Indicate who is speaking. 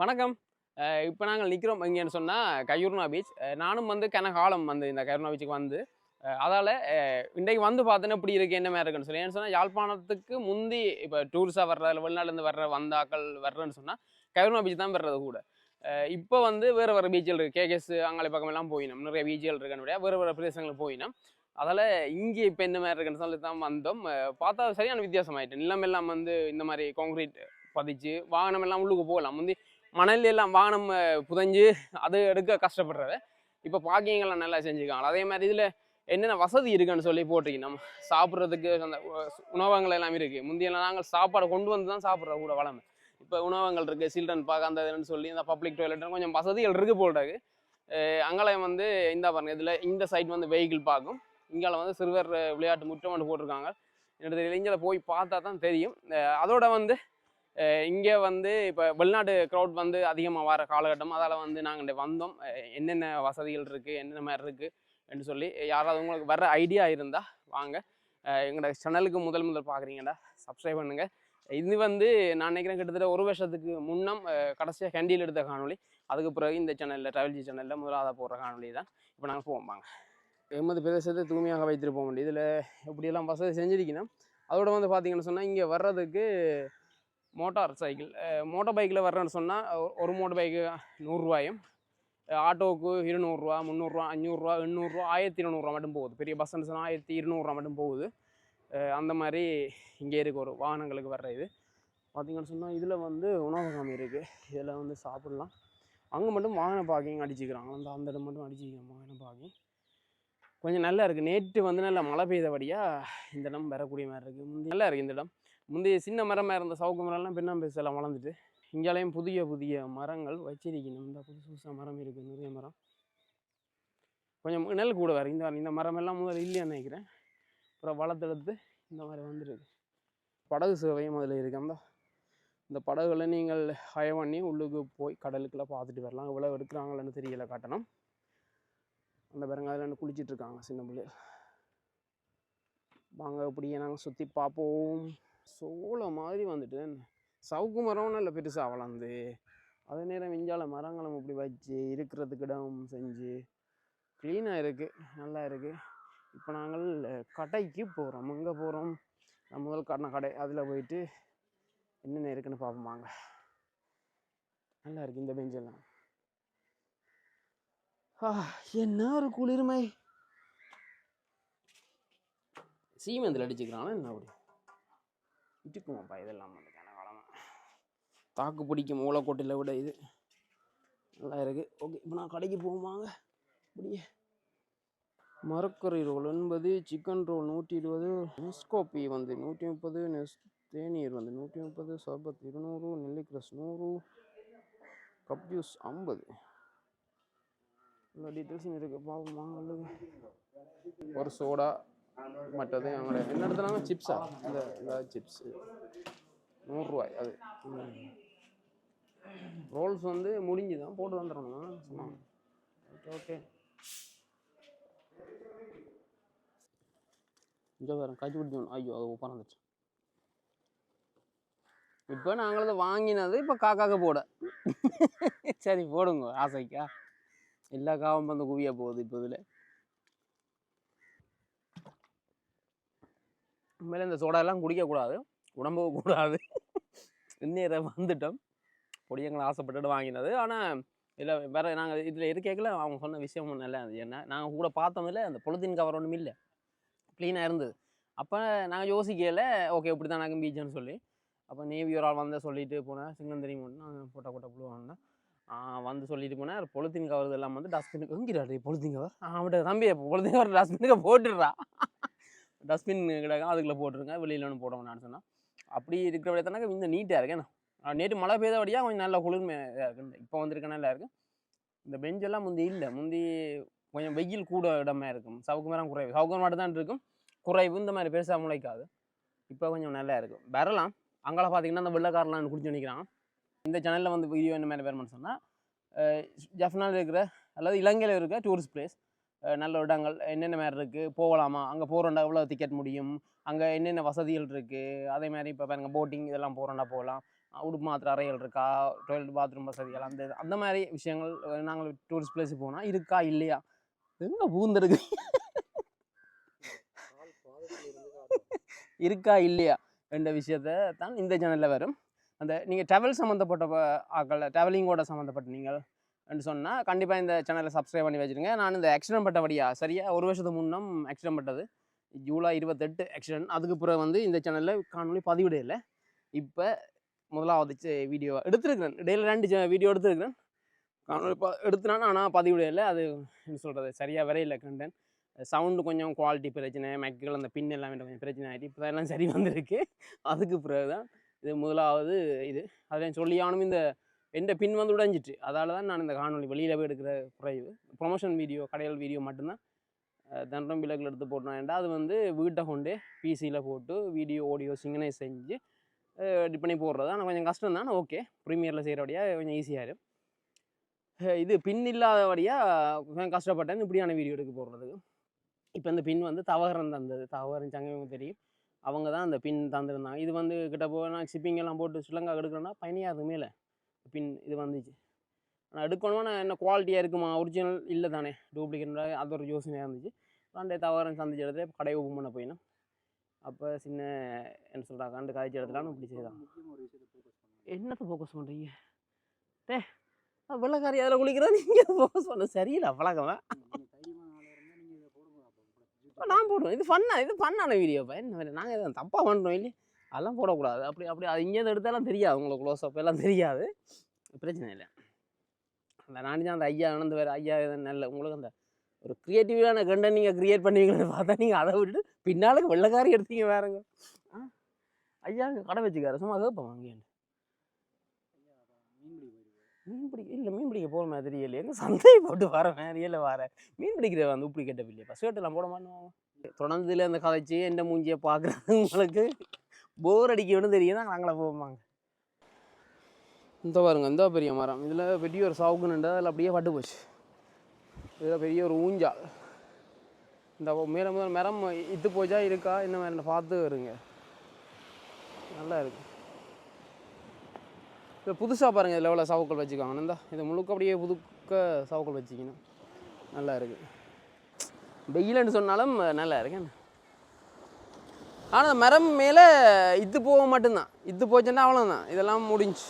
Speaker 1: வணக்கம். இப்போ நாங்கள் நிற்கிறோம் இங்கேன்னு சொன்னால் கயூர்னா பீச். நானும் வந்து கன காலம் வந்து இந்த கயூர்னா பீச்சுக்கு வந்து அதால் இன்றைக்கு வந்து பார்த்தோன்னா இப்படி இருக்குது என்ன மாதிரி இருக்குன்னு சொல்லி. ஏன்னு சொன்னால் யாழ்ப்பாணத்துக்கு முந்தி இப்போ டூரிஸ்டாக வர்ற இல்லை வர்ற வந்தாக்கள் வர்றேன்னு சொன்னால் கயூர்னா பீச் தான் வர்றது கூட. இப்போ வந்து வேறு வேறு பீச்சுகள் இருக்குது கேகேஸ் அங்காளி பக்கம் எல்லாம் போயினோம். நிறைய பீச்சுகள் இருக்குன்னு வேறு வேறு பிரதேசங்களுக்கு போயினோம். அதால் இங்கே இப்போ என்ன மாதிரி இருக்குன்னு சொல்லி தான் வந்தோம். பார்த்தா சரியான வித்தியாசமாயிட்டு நிலம் எல்லாம் வந்து இந்த மாதிரி கான்க்ரீட் பதிச்சு வாகனம் எல்லாம் உள்ளுக்கு போகலாம். முந்தி மணல் எல்லாம் வாகனம் புதஞ்சு அது எடுக்க கஷ்டப்படுறத இப்போ பார்க்கிங்கெல்லாம் நல்லா செஞ்சுருக்காங்க அதே மாதிரி இதில் என்னென்ன வசதி இருக்குன்னு சொல்லி போட்டிருக்கீங்க? நம்ம சாப்பிட்றதுக்கு அந்த உணவகங்கள் எல்லாம் இருக்குது முந்தையெல்லாம் நாங்கள் சாப்பாடு கொண்டு வந்து தான் சாப்பிட்ற கூட வளமை. இப்போ உணவகங்கள் இருக்குது சில்ட்ரன் பார்க்க அந்த இதுன்னு சொல்லி இந்த பப்ளிக் டாய்லெட் கொஞ்சம் வசதிகள் இருக்குது போட்டாக்கு அங்காலயம் வந்து இந்த பாருங்க இதில் இந்த சைட் வந்து வெஹிக்கிள் பார்க்கும். இங்கால வந்து சிறுவர் விளையாட்டு முற்றம் ஒன்று போட்டிருக்காங்க. என்னோட இளைஞரை போய் பார்த்தா தான் தெரியும். அதோட வந்து இங்கே வந்து இப்போ வெளிநாட்டு க்ரௌட் வந்து அதிகமாக வர காலகட்டம் அதால் வந்து நாங்கள் வந்தோம். என்னென்ன வசதிகள் இருக்குது என்னென்ன மாதிரி இருக்குது என்று சொல்லி யாராவது உங்களுக்கு வர ஐடியா இருந்தால் வாங்க. எங்களோட சேனலுக்கு முதல் முதல் பார்க்குறீங்கடா சப்ஸ்கிரைப் பண்ணுங்கள் இது வந்து நான் நினைக்கிறேன் கிட்டத்தட்ட ஒரு வருஷத்துக்கு முன்னம் கடைசியாக கேண்டியில் எடுத்த காணொலி அதுக்கு பிறகு இந்த சேனலில் ட்ராவல்ஜி சேனலில் முதலாவது போடுற காணொளி தான். இப்போ நாங்கள் போவோம் வாங்க. எமது பிரதேசத்தை தூய்மையாக வைத்திட்டு போக இதில் எப்படியெல்லாம் வசதி செஞ்சிருக்கணும் அதோட வந்து பார்த்தீங்கன்னு சொன்னால் இங்கே வர்றதுக்கு மோட்டார் சைக்கிள் மோட்டார் பைக்கில் வர்றேன்னு சொன்னால் ஒரு மோட்டார் பைக்கு நூறுரூவாயும் ஆட்டோவுக்கு இருநூறுவா முந்நூறுரூவா அஞ்சூறுரூவா எண்ணூறுரூவா ஆயிரத்தி இருநூறுவா மட்டும் போகுது. பெரிய பஸ் சொன்னால் ஆயிரத்தி இருநூறுவா மட்டும் போகுது. அந்த மாதிரி இங்கே இருக்க ஒரு வாகனங்களுக்கு வர்ற இது. பார்த்திங்கன்னு சொன்னால் இதில் வந்து உணவகம் இருக்குது இதில் வந்து சாப்பிட்லாம். அங்கே மட்டும் வாகன பார்க்கிங் அடிச்சுக்கிறாங்க. அந்த அந்த இடம் மட்டும் அடிச்சுக்கிறாங்க வாகன பார்க்கிங் கொஞ்சம் நல்லா இருக்குது நேற்று வந்து நல்லா மழை பெய்தபடியாக இந்த இடம் வரக்கூடிய மாதிரி இருக்குது முந்தி நல்லா இருக்குது இந்த இடம். முந்தைய சின்ன மரமாக இருந்த சவுக்கு மரம்லாம் பின்னால் வளர்ந்துட்டு இங்கேலையும் புதிய புதிய மரங்கள் வச்சிருக்கணும். இந்த புதுசு புதுசாக மரம் இருக்குது நிறைய மரம். கொஞ்சம் நெல் கூட வேறு. இந்த இந்த மரம் எல்லாம் முதல்ல இல்லையான்னு நினைக்கிறேன். அப்புறம் வளர்த்தெடுத்து இந்த மாதிரி வந்துருக்கு. படகு சேவையும் அதில் இருக்கா. அந்த இந்த படகுகளை நீங்கள் ஹய பண்ணி உள்ளுக்கு போய் கடலுக்குள்ள பார்த்துட்டு வரலாம். இவ்வளோ எடுக்கிறாங்களான்னு தெரியல காட்டணும். அந்த பிறங்க அதில் குளிச்சிட்ருக்காங்க சின்ன பிள்ளை வாங்க அப்படியே நாங்கள் சுற்றி பார்ப்போம். சோளம் மாதிரி வந்துட்டு சவுக்கு மரம்னு இல்லை பெருசாக வளர்ந்து அதே நேரம் இஞ்சால மரங்களும் இப்படி வச்சு இருக்கிறதுக்கு இடம் செஞ்சு க்ளீனாக இருக்குது நல்லா இருக்குது இப்போ நாங்கள் கடைக்கு போகிறோம் எங்கே போகிறோம் நான் முதல் கடன கடை. அதில் போயிட்டு என்னென்ன இருக்குன்னு பார்ப்போமாங்க நல்லா இருக்குது இந்த பெஞ்செல்லாம் ஆ, என்ன ஒரு குளிர்மை. சீமெந்தில் அடிச்சுக்கிறானா என்ன அப்படி? இட்டுக்குமாப்பா இதெல்லாம் வந்து கனகாலமாக தாக்கு பிடிக்கும் மூளைக்கோட்டில் விட இது. நல்லா இருக்குது ஓகே இப்போ நான் கடைக்கு போவாங்க அப்படியே மரக்கறி ரோல் எண்பது சிக்கன் ரோல் நூற்றி இருபது நெஸ்கோப்பி வந்து நூற்றி முப்பது நெஸ் தேநீர் வந்து நூற்றி முப்பது சர்பத் இருநூறு நெல்லிக்ரஸ் நூறு கப் ஜூஸ் ஐம்பது. எல்லா டீட்டெயில்ஸும் இருக்குது பாவம் வாங்கலுங்க ஒரு சோடா. மற்றது அவங்களோட என்ன எடுத்துனாங்க சிப்ஸா இந்த இந்த சிப்ஸ் நூறுரூவாய் அது. ரோல்ஸ் வந்து முடிஞ்சு தான் போட்டு வந்துடணும். சும்மா ஓகே ஓகே. இங்கே வேறு காய்ச்சி பிடிச்சோம் ஐயோ அது பறந்துச்சு இப்போ நாங்கள் வாங்கினது இப்போ காக்காக்க போட. சரி போடுங்க ஆசைக்கா. எல்லா காவும் வந்து குவியாக போகுது இப்போ இதில் மேலே இந்த சோடாலாம் குடிக்கக்கூடாது. உடம்பு கூடாது. இந்நேரம் வந்துட்டோம். பொடியங்களை ஆசைப்பட்டுட்டு வாங்கினது. ஆனால் இதில் வேற நாங்கள் இதில் இருக்கேக்கல அவங்க சொன்ன விஷயம் நல்லா இருந்துச்சு என்ன? நாங்கள் கூட பார்த்தோம்ல அந்த பொலித்தீன் கவர் ஒன்றும் இல்லை. க்ளீனாக இருந்தது. அப்போ நாங்கள் யோசிக்கல. ஓகே இப்படி தான் நாங்கள் பீச்சுன்னு சொல்லி. அப்போ நேவி ஒரு ஆள் வந்தால் சொல்லிட்டு போனேன் சிங்கம் தெரியும்? நாங்கள் போட்டா கொட்டை புழுவாங்கன்னா வந்து சொல்லிட்டு போனேன். பொலித்தீன் கவர் எல்லாம் வந்து டஸ்ட்பினுக்கு எங்கிறாரு பொலித்தீன் கவர் அவன்கிட்ட தம்பி பொலித்தீன் கவர் டஸ்ட்பினுக்கு போட்டுடுறா. டஸ்ட்பின் கிடக்கும் அதுக்குள்ளே போட்டுருங்க வெளியில் ஒன்று போட வேணாம்னு சொன்னால் அப்படி இருக்கிற வழியாக தானே இந்த நீட்டாக இருக்கேன் நேற்று மழை பெய்தபடியாக கொஞ்சம் நல்லா குளிர்மையாக இருக்குது இப்போ வந்திருக்க நல்லா இருக்கு. இந்த பெஞ்செல்லாம் முந்தி இல்லை. முந்தி கொஞ்சம் வெயில் கூட இடமா இருக்கும். சவுக்கு மரம் குறைவு. சவுக்கு மரம் மட்டும் தான் இருக்கும். குறைவு இந்த மாதிரி பெருசாக முளைக்காது. இப்போ கொஞ்சம் நல்லா இருக்கும் வரலாம். அங்கே பார்த்தீங்கன்னா அந்த வெள்ளைக்காரெலாம் குடிச்சு நினைக்கிறாங்க இந்த சேனலில் வந்து வீடியோ என்ன மாதிரி வேணும்னு சொன்னால் ஜஃப்னால் இருக்கிற அல்லது இலங்கையில் இருக்கிற டூரிஸ்ட் பிளேஸ் நல்ல இடங்கள் என்னென்ன மாதிரி இருக்குது போகலாமா? அங்கே போகிறோண்டா எவ்வளோ டிக்கெட் முடியும்? அங்கே என்னென்ன வசதிகள் இருக்குது அதே மாதிரி இப்போ பாருங்க போட்டிங் இதெல்லாம் போகிறோண்டா போகலாம். உடுப்பு மாத்திர அறைகள் இருக்கா? டாய்லெட் பாத்ரூம் வசதிகள் அந்த அந்த மாதிரி விஷயங்கள் நாங்கள் டூரிஸ்ட் பிளேஸ் போனால் இருக்கா? இல்லையா? எங்கே பூந்துருக்கு இருக்கா? இல்லையா? என்ற விஷயத்த தான் இந்த சேனலில் வரும். அந்த நீங்கள் ட்ராவல் சம்மந்தப்பட்ட ஆக்கள் ட்ராவலிங்கோட சம்மந்தப்பட்ட நீங்கள் சொன்னால் கண்டிப்பாக இந்த சேனலை சப்ஸ்கிரைப் பண்ணி வச்சுருங்க. நான் இந்த ஆக்சிடென்ட் பட்டபடியா சரியா? ஒரு வருஷத்துக்கு முன்னம் ஆக்சிடென்ட் பட்டது. ஜூலை இருபத்தெட்டு ஆக்சிடென்ட் அதுக்கு பிறகு வந்து இந்த சேனலில் காணொலி பதிவிட இல்லை. இப்போ முதலாவது வீடியோ எடுத்திருக்கிறேன். இடையில ரெண்டு வீடியோ எடுத்திருக்கிறேன். காணொலி ப எடுத்துனான் ஆனால் பதிவிட இல்லை. அது என்ன சொல்கிறது சரியாக வரையில கண்டென்ட் சவுண்டு கொஞ்சம் குவாலிட்டி பிரச்சனை மைக்குகள் அந்த பின் எல்லாமே கொஞ்சம் பிரச்சனை ஆகிட்டு இப்போ எல்லாம் சரி வந்திருக்கு. அதுக்கு பிறகு தான் இது முதலாவது இது. அதில் சொல்லியானும் இந்த எந்த பின் வந்து உடைஞ்சிட்டு. அதால் தான் நான் இந்த காணொலி வெளியில் போய் எடுக்கிற குறைவு. ப்ரொமோஷன் வீடியோ கடைகள் வீடியோ மட்டும்தான். தண்டம் விலகில் எடுத்து போட்டோம்னா அது வந்து வீட்டை கொண்டு பிசியில் போட்டு வீடியோ ஆடியோ சிங்கனைஸ் செஞ்சு எடிட் பண்ணி போடுறது ஆனால் கொஞ்சம் கஷ்டம் தான் ஓகே ப்ரீமியரில் செய்கிறபடியாக கொஞ்சம் ஈஸியாக இருக்கும் இது பின் இல்லாதபடியாக கொஞ்சம் கஷ்டப்பட்டேன். இப்படியான வீடியோ எடுக்க போடுறதுக்கு. இப்போ இந்த பின் வந்து தவகரம் தந்தது. தவகரம் சங்கவங்க தெரியும். அவங்க தான் அந்த பின் தந்திருந்தாங்க. இது வந்து கிட்ட போனால் ஷிப்பிங் எல்லாம் போட்டு ஸ்ரீலங்கா எடுக்கிறோன்னா பயணியாது மேலே. பின் இது வந்துச்சு. ஆனால் எடுக்கணும்னா என்ன குவாலிட்டியாக இருக்குமா? ஒரிஜினல் இல்லை தானே டூப்ளிகேட் அது ஒரு யோசனையாக இருந்துச்சு. ரெண்டே தவறம் சந்திச்ச இடத்துல கடை ஓப்பன் பண்ண போயினோம். அப்போ சின்ன என்ன சொல்கிறா கண்டு காய்ச்சி இடத்துலான்னு இப்படி செய்தான் என்னத்தை ஃபோக்கஸ் பண்ணுறீங்க டே வெள்ளக்காரி அதில் குளிக்கிறா நீங்கள் ஃபோக்கஸ் பண்ண? சரியில்லை பழக்கமா. நான் போடுவேன். இது ஃபன்னா இது ஃபன்னான வீடியோப்பா என்ன நாங்கள் எதுவும் தப்பாக பண்ணுறோம் இல்லையா? அதெல்லாம் போடக்கூடாது. அப்படி அப்படி அது இங்கேருந்து எடுத்தாலும் தெரியாது. உங்களுக்கு க்ளோஸ் அப் எல்லாம் தெரியாது. பிரச்சனை இல்லை. அந்த நானே அந்த ஐயா நடந்து வேறு ஐயா நல்ல உங்களுக்கு அந்த ஒரு க்ரியேட்டிவான கண்டை நீங்கள் க்ரியேட் பண்ணுவீங்கன்னு பார்த்தா நீங்கள் அதை விட்டுட்டு பின்னாலுக்கு வெள்ளக்காரி எடுத்தீங்க வேறங்க ஆ? ஐயா கடை வச்சுக்காரு. சும்மா கேட்போம் அங்கேன்னு மீன் பிடிக்க இல்லை மீன் பிடிக்க போகிற மாதிரி தெரியல எங்கே சந்தை போட்டு வரேன் மாதிரியில் வர. மீன் பிடிக்கிற வந்து உப்படி கெட்ட இல்லையா ஸ்வேட்டெல்லாம் போட மாட்டேன் தொடர்ந்து அந்த கதைச்சி எந்த மூஞ்சியை பார்க்குறது உங்களுக்கு? போர் அடிக்கணும்னு தெரியும் தான் நாங்களே போவாங்க இந்த பாருங்க இந்த பெரிய மரம். இதில் பெரிய ஒரு சவுக்கு அதில் அப்படியே பட்டு போச்சு. இதில் பெரிய ஒரு ஊஞ்சால் இந்த மேலே முதல் மரம் இத்து போச்சா இருக்கா என்ன மாதிரி பார்த்து வருங்க. நல்லா இருக்கு. இப்போ புதுசாக பாருங்கள் இதில் எவ்வளோ சவுக்கள் வச்சுக்காங்க இந்த இது முழுக்க அப்படியே புதுக்க சவுக்கள் வச்சுக்கணும். நல்லா இருக்குது வெயில்னு சொன்னாலும் நல்லா இருக்கேன் ஆனால் மரம் மேலே இது போக மட்டும்தான் இது போச்சுன்னா அவ்வளோதான் இதெல்லாம் முடிஞ்சு